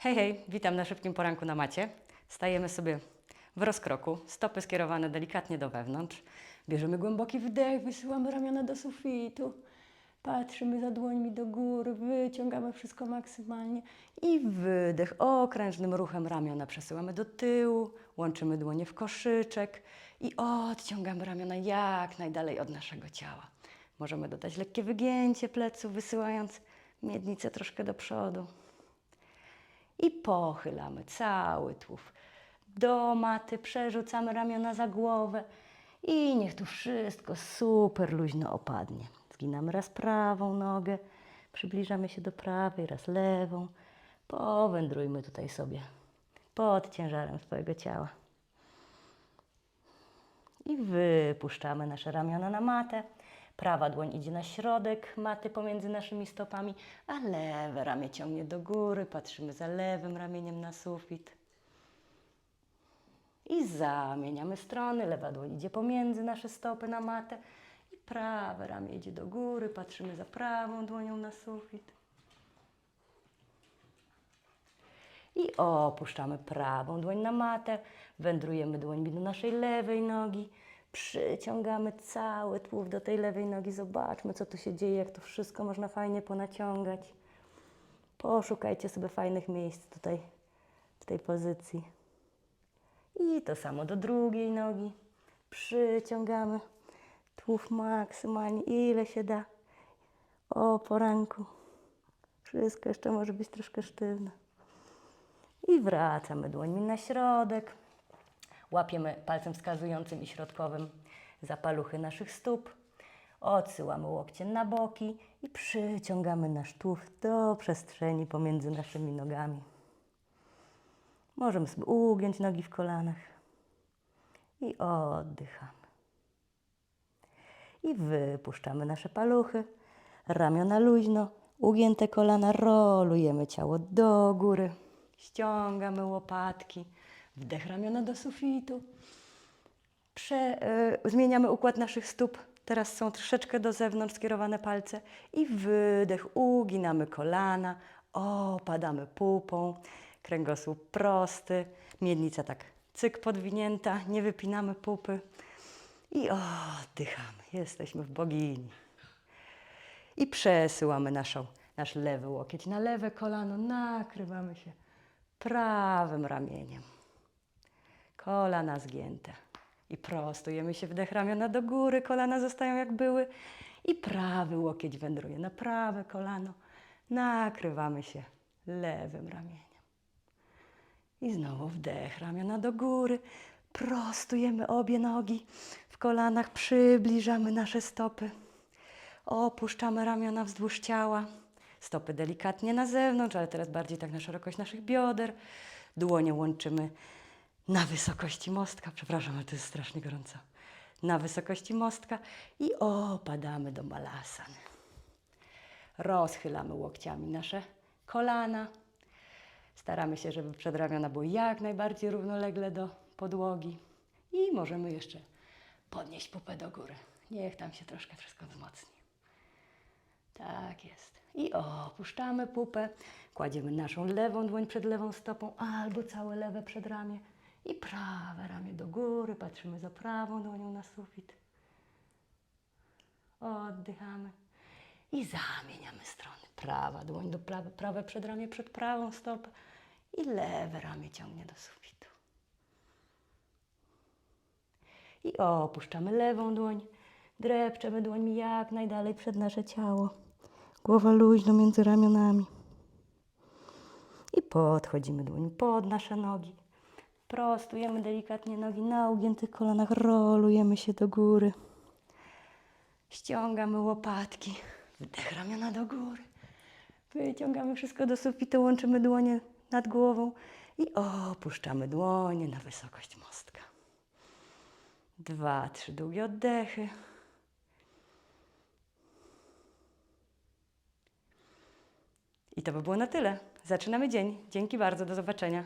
Hej, hej, witam na szybkim poranku na macie. Stajemy sobie w rozkroku, stopy skierowane delikatnie do wewnątrz. Bierzemy głęboki wdech, wysyłamy ramiona do sufitu. Patrzymy za dłońmi do góry, wyciągamy wszystko maksymalnie i wydech. Okrężnym ruchem ramiona przesyłamy do tyłu, łączymy dłonie w koszyczek i odciągamy ramiona jak najdalej od naszego ciała. Możemy dodać lekkie wygięcie pleców, wysyłając miednicę troszkę do przodu i pochylamy cały tułów do maty, przerzucamy ramiona za głowę i niech tu wszystko super luźno opadnie. Zginamy raz prawą nogę, przybliżamy się do prawej, raz lewą. Powędrujmy tutaj sobie pod ciężarem swojego ciała. I wypuszczamy nasze ramiona na matę. Prawa dłoń idzie na środek maty pomiędzy naszymi stopami, a lewe ramię ciągnie do góry. Patrzymy za lewym ramieniem na sufit. I zamieniamy strony. Lewa dłoń idzie pomiędzy nasze stopy na matę. I prawe ramię idzie do góry. Patrzymy za prawą dłonią na sufit. I opuszczamy prawą dłoń na matę, wędrujemy dłońmi do naszej lewej nogi, przyciągamy cały tułów do tej lewej nogi. Zobaczmy, co tu się dzieje, jak to wszystko można fajnie ponaciągać. Poszukajcie sobie fajnych miejsc tutaj, w tej pozycji. I to samo do drugiej nogi. Przyciągamy tułów maksymalnie, ile się da. O poranku. Wszystko jeszcze może być troszkę sztywne. I wracamy dłońmi na środek. Łapiemy palcem wskazującym i środkowym za paluchy naszych stóp. Odsyłamy łokcie na boki i przyciągamy nasz tułów do przestrzeni pomiędzy naszymi nogami. Możemy sobie ugiąć nogi w kolanach i oddychamy. I wypuszczamy nasze paluchy, ramiona luźno, ugięte kolana, rolujemy ciało do góry, ściągamy łopatki, wdech ramiona do sufitu. Prze, y, zmieniamy układ naszych stóp. Teraz są troszeczkę do zewnątrz skierowane palce i wydech, uginamy kolana, opadamy pupą, kręgosłup prosty, miednica tak cyk podwinięta, nie wypinamy pupy i oddychamy. Jesteśmy w bogini. I przesyłamy naszą, nasz lewy łokieć na lewe kolano, nakrywamy się prawym ramieniem. Kolana zgięte. I prostujemy się wdech ramiona do góry, kolana zostają jak były. I prawy łokieć wędruje na prawe kolano. Nakrywamy się lewym ramieniem. I znowu wdech, ramiona do góry. Prostujemy obie nogi w kolanach, przybliżamy nasze stopy. Opuszczamy ramiona wzdłuż ciała. Stopy delikatnie na zewnątrz, ale teraz bardziej tak na szerokość naszych bioder. Dłonie łączymy na wysokości mostka. Przepraszam, ale to jest strasznie gorąco. Na wysokości mostka i opadamy do balasany. Rozchylamy łokciami nasze kolana. Staramy się, żeby przedramiona były jak najbardziej równolegle do podłogi. I możemy jeszcze podnieść pupę do góry. Niech tam się troszkę wszystko wzmocni. Tak jest. I opuszczamy pupę. Kładziemy naszą lewą dłoń przed lewą stopą albo całe lewe przedramię. I prawe ramię do góry. Patrzymy za prawą dłonią na sufit. Oddychamy. I zamieniamy strony. Prawa dłoń do prawe, prawe przedramię przed prawą stopę. I lewe ramię ciągnie do sufitu. I opuszczamy lewą dłoń. Drepczemy dłońmi jak najdalej przed nasze ciało. Głowa luźno między ramionami. I podchodzimy dłoń pod nasze nogi. Prostujemy delikatnie nogi na ugiętych kolanach, rolujemy się do góry. Ściągamy łopatki, wdech ramiona do góry. Wyciągamy wszystko do sufitu, łączymy dłonie nad głową i opuszczamy dłonie na wysokość mostka. Dwa, trzy długie oddechy. I to by było na tyle. Zaczynamy dzień. Dzięki bardzo, do zobaczenia.